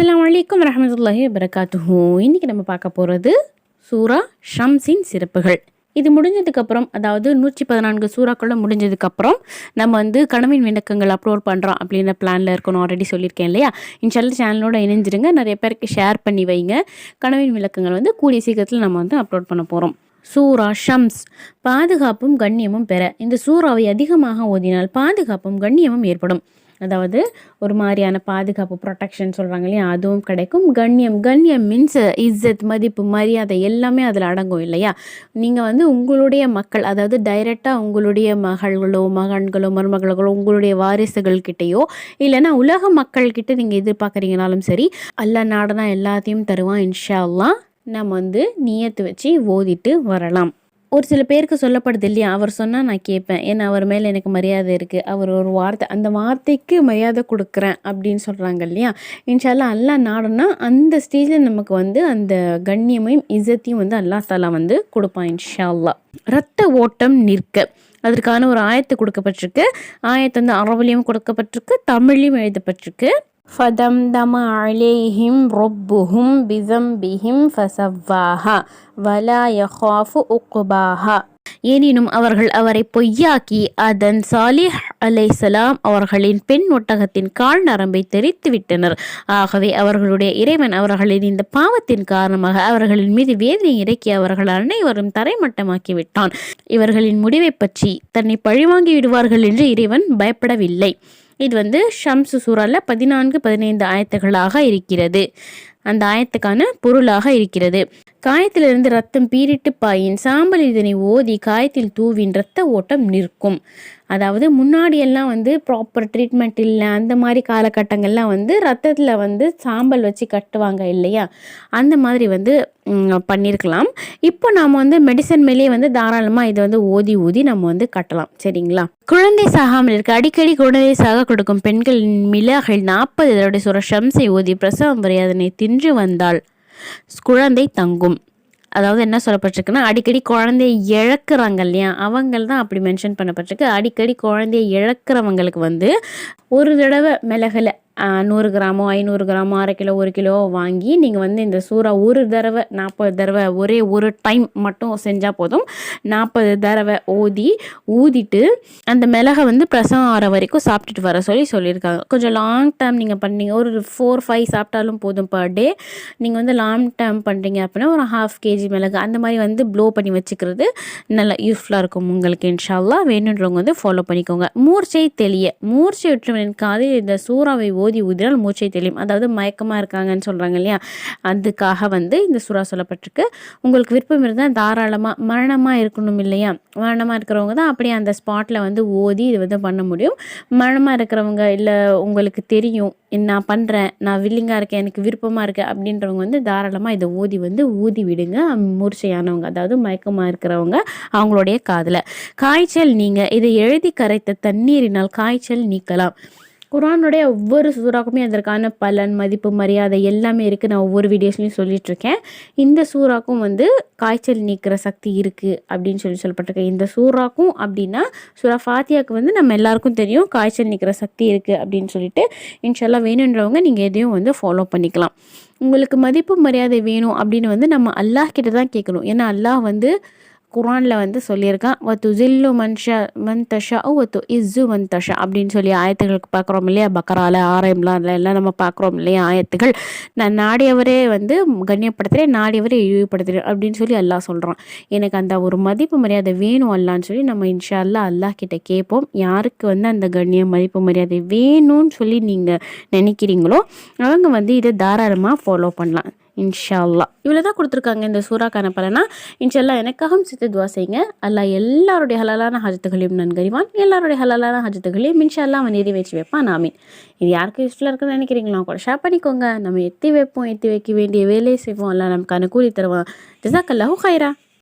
அஸ்லாம் வலைக்கம் வரமத்துல்லாஹி வரகாத்துஹூ இன்றைக்கி நம்ம பார்க்க போகிறது சூரா ஷம்ஸின் சிறப்புகள். இது முடிஞ்சதுக்கப்புறம் அதாவது நூற்றி பதினான்கு சூறாக்குள்ள முடிஞ்சதுக்கப்புறம் நம்ம வந்து கனவின் விளக்கங்கள் அப்லோட் பண்ணுறோம் அப்படின்ற பிளானில் இருக்கணும். ஆல்ரெடி சொல்லியிருக்கேன் இல்லையா? இன்ஷால்ல சேனலோட இணைஞ்சிருங்க. நிறைய பேருக்கு ஷேர் பண்ணி வைங்க. கனவின் விளக்கங்கள் வந்து கூடிய சீக்கிரத்தில் நம்ம வந்து அப்லோட் பண்ண போகிறோம் சூரா ஷம்ஸ். பாதுகாப்பும் கண்ணியமும் பெற. இந்த சூறாவை அதிகமாக ஓதினால் பாதுகாப்பும் கண்ணியமும் ஏற்படும். அதாவது ஒரு மாதிரியான பாதுகாப்பு ப்ரொடெக்ஷன் சொல்கிறாங்க இல்லையா? அதுவும் கிடைக்கும். கண்ணியம் கண்ணியம் மீன்ஸ் இஸ்ஸத் மதிப்பு மரியாதை எல்லாமே அதில் அடங்கும் இல்லையா? நீங்கள் வந்து உங்களுடைய மக்கள் அதாவது டைரெக்டாக உங்களுடைய மகள்களோ மகன்களோ மருமகளோ உங்களுடைய வாரிசுகள் கிட்டேயோ இல்லைன்னா உலக மக்கள்கிட்ட நீங்கள் எதிர்பார்க்குறீங்கனாலும் சரி அல்ல நாடுனா எல்லாத்தையும் தருவான் இன்ஷா நம்ம வந்து நியத்து வச்சு ஓதிட்டு வரலாம். ஒரு சில பேருக்கு சொல்லப்படுது இல்லையா? அவர் சொன்னால் நான் கேட்பேன். ஏன்னா அவர் மேலே எனக்கு மரியாதை இருக்குது அவர் ஒரு வார்த்தை அந்த வார்த்தைக்கு மரியாதை கொடுக்குறேன் அப்படின்னு சொல்கிறாங்க இல்லையா? இன்ஷால்லா அல்லா நாடுனா அந்த ஸ்டேஜில் நமக்கு வந்து அந்த கண்ணியமையும் இசத்தையும் வந்து அல்லா தாலா வந்து கொடுப்பான் இன்ஷால்லா ரத்த ஓட்டம் நிற்க. அதற்கான ஒரு ஆயத்தை கொடுக்கப்பட்டிருக்கு. ஆயத்தை வந்து அரபிலையும் கொடுக்கப்பட்டிருக்கு. தமிழ்லையும் எழுதப்பட்டிருக்கு. فدمدم عليهم ربهم بذنبهم فسواها ولا يخاف عقباها எனினும் அவர்கள் அவரை பொய்யாக்கி அதன் சாலிஹ் அலைசலாம் அவர்களின் பெண் ஒட்டகத்தின் கால் நரம்பை தெரித்து விட்டனர் ஆகவே அவர்களுடைய இறைவன் அவர்களின் இந்த பாவத்தின் காரணமாக அவர்களின் மீது வேதனை இறக்கி அவர்கள் அனைவரும் தரைமட்டமாக்கி விட்டான் இவர்களின் முடிவை பற்றி தன்னை பழிவாங்கி விடுவார்கள் என்று இறைவன் பயப்படவில்லை இது வந்து ஷம்சு சூறாவில் பதினான்கு பதினைந்து ஆயத்துகளாக இருக்கிறது. அந்த ஆயத்துக்கான பொருளாக இருக்கிறது. காயத்திலிருந்து ரத்தம் பீரிட்டு பாயின் சாம்பல் இதனை ஓதி காயத்தில் தூவின் ரத்த ஓட்டம் நிற்கும். அதாவது முன்னாடியெல்லாம் வந்து ப்ராப்பர் ட்ரீட்மெண்ட் இல்லை அந்த மாதிரி காலகட்டங்கள்லாம் வந்து ரத்தத்தில் வந்து சாம்பல் வச்சு கட்டுவாங்க இல்லையா? அந்த மாதிரி வந்து பண்ணியிருக்கலாம் இப்போ நாம் வந்து மெடிசன் மேலேயே வந்து தாராளமாக இதை வந்து ஓதி ஊதி நம்ம வந்து கட்டலாம். சரிங்களா? குழந்தை சாகாமல் இருக்க அடிக்கடி குழந்தை சாக கொடுக்கும் பெண்களின் மிளகில் நாற்பது இதனுடைய சுர சம்சை ஓதி பிரசவம் வரை அதனை என்று வந்தால் குழந்தை தங்கும். அதாவது என்ன சொல்லப்பட்டிருக்குன்னா அடிக்கடி குழந்தைய இழக்கிறாங்க இல்லையா? அவங்கள் தான் அப்படி மென்ஷன் பண்ணப்பட்டிருக்கு. அடிக்கடி குழந்தைய இழக்கிறவங்களுக்கு வந்து ஒரு தடவை மிளகில் நூறு கிராமோ ஐநூறு கிராமோ அரை கிலோ ஒரு கிலோ வாங்கி நீங்கள் வந்து இந்த சூறா ஒரு தடவை நாற்பது தடவை ஒரே ஒரு டைம் மட்டும் செஞ்சால் போதும். நாற்பது தடவை ஊதி ஊதிட்டு அந்த மிளகை வந்து பிரசவம் ஆகிற வரைக்கும் சாப்பிட்டுட்டு வர சொல்லி சொல்லியிருக்காங்க. கொஞ்சம் லாங் டேர்ம் நீங்கள் பண்ணீங்க. ஒரு ஃபோர் ஃபைவ் சாப்பிட்டாலும் போதும் பர் டே நீங்கள் வந்து லாங் டேர்ம் பண்ணுறீங்க அப்படின்னா ஒரு ஹாஃப் கேஜி மிளகு அந்த மாதிரி வந்து ப்ளோ பண்ணி வச்சுக்கிறது நல்லா யூஸ்ஃபுல்லாக இருக்கும் உங்களுக்கு இன்ஷால்லாம் வேணுன்றவங்க வந்து ஃபாலோ பண்ணிக்கோங்க. மூர்ச்சை தெளிய மூர்ச்சை விட்டுவனின் காதில் இந்த சூறாவை ஓதி ஜோதி ஊதினால் மூச்சை தெளியும். அதாவது மயக்கமாக இருக்காங்கன்னு சொல்கிறாங்க இல்லையா? அதுக்காக வந்து இந்த சுறா சொல்லப்பட்டிருக்கு. உங்களுக்கு விருப்பம் இருந்தால் தாராளமாக மரணமாக இருக்கணும் இல்லையா? மரணமாக இருக்கிறவங்க தான் அப்படியே அந்த ஸ்பாட்டில் வந்து ஓதி இது வந்து பண்ண முடியும். மரணமாக இருக்கிறவங்க இல்லை உங்களுக்கு தெரியும் நான் பண்ணுறேன் நான் வில்லிங்காக இருக்கேன் எனக்கு விருப்பமாக இருக்குது அப்படின்றவங்க வந்து தாராளமாக இதை ஊதி வந்து ஊதி விடுங்க. மூர்ச்சையானவங்க அதாவது மயக்கமாக இருக்கிறவங்க அவங்களுடைய காதில். காய்ச்சல் நீங்கள் இதை எழுதி கரைத்த தண்ணீரினால் காய்ச்சல் நீக்கலாம். குரானுடைய ஒவ்வொரு சூறாக்குமே அதற்கான பலன் மதிப்பு மரியாதை எல்லாமே இருக்குது நான் ஒவ்வொரு வீடியோஸ்லையும் சொல்லிகிட்ருக்கேன் இந்த சூறாக்கும் வந்து காய்ச்சல் நீக்கிற சக்தி இருக்குது அப்படின்னு சொல்லி சொல்லப்பட்டிருக்கேன் இந்த சூறாக்கும் அப்படின்னா சூறா ஃபாத்தியாவுக்கு வந்து நம்ம எல்லாருக்கும் தெரியும் காய்ச்சல் நீக்கிற சக்தி இருக்குது அப்படின்னு சொல்லிட்டு. இன்ஷால்லாம் வேணுன்றவங்க நீங்கள் எதையும் வந்து ஃபாலோ பண்ணிக்கலாம். உங்களுக்கு மதிப்பு மரியாதை வேணும் அப்படின்னு வந்து நம்ம அல்லாஹ் கிட்ட தான் கேட்கணும். ஏன்னா அல்லாஹ் வந்து குரானில் வந்து சொல்லியிருக்கான் ஒத்து ஜில்லு மன்ஷா மன் தஷா ஒத்து இஸ்ஸு மன் தஷா அப்படின்னு சொல்லி ஆயத்துகளுக்கு பார்க்குறோம் இல்லையா? பக்கரால ஆரயம்லாம் எல்லாம் நம்ம பார்க்குறோம் இல்லையா? ஆயத்துகள். நான் நாடியவரே வந்து கண்ணியப்படுத்துகிறேன் நாடியவரே இழிவுபடுத்துகிறேன் அப்படின்னு சொல்லி எல்லாம் சொல்கிறான் எனக்கு அந்த ஒரு மதிப்பு மரியாதை வேணும் அல்லான்னு சொல்லி நம்ம இன்ஷா அல்லா அல்லாஹ் கிட்டே கேட்போம். யாருக்கு வந்து அந்த கண்ணியம் மதிப்பு மரியாதை வேணும்னு சொல்லி நீங்கள் நினைக்கிறீங்களோ அவங்க வந்து இதை தாராளமாக ஃபாலோ பண்ணலாம். இன்ஷால்லா. இவ்வளோ தான் கொடுத்துருக்காங்க இந்த சூறாக்கான பலனா இன்ஷால்லா எனக்காகவும் சித்து துவா செய்யுங்க. அல்லா எல்லாருடைய ஹலாலான ஹஜத்துகளையும் நன்கறிவான் எல்லாருடைய ஹலாலான ஹஜத்துகளையும் இன்ஷால்லா அவன் நிறைவேற்றி வைப்பான். நாமின் இது யாருக்கு யூஸ்ஃபுல்லாக இருக்குன்னு நினைக்கிறீங்களா கூட ஷேர் பண்ணிக்கோங்க. நம்ம எத்தி வைப்போம் எத்தி வைக்க வேண்டிய வேலையை செய்வோம். அல்ல நமக்கான கூலி தருவான். ஜிசாக்கல்லாஹூ ஹைரா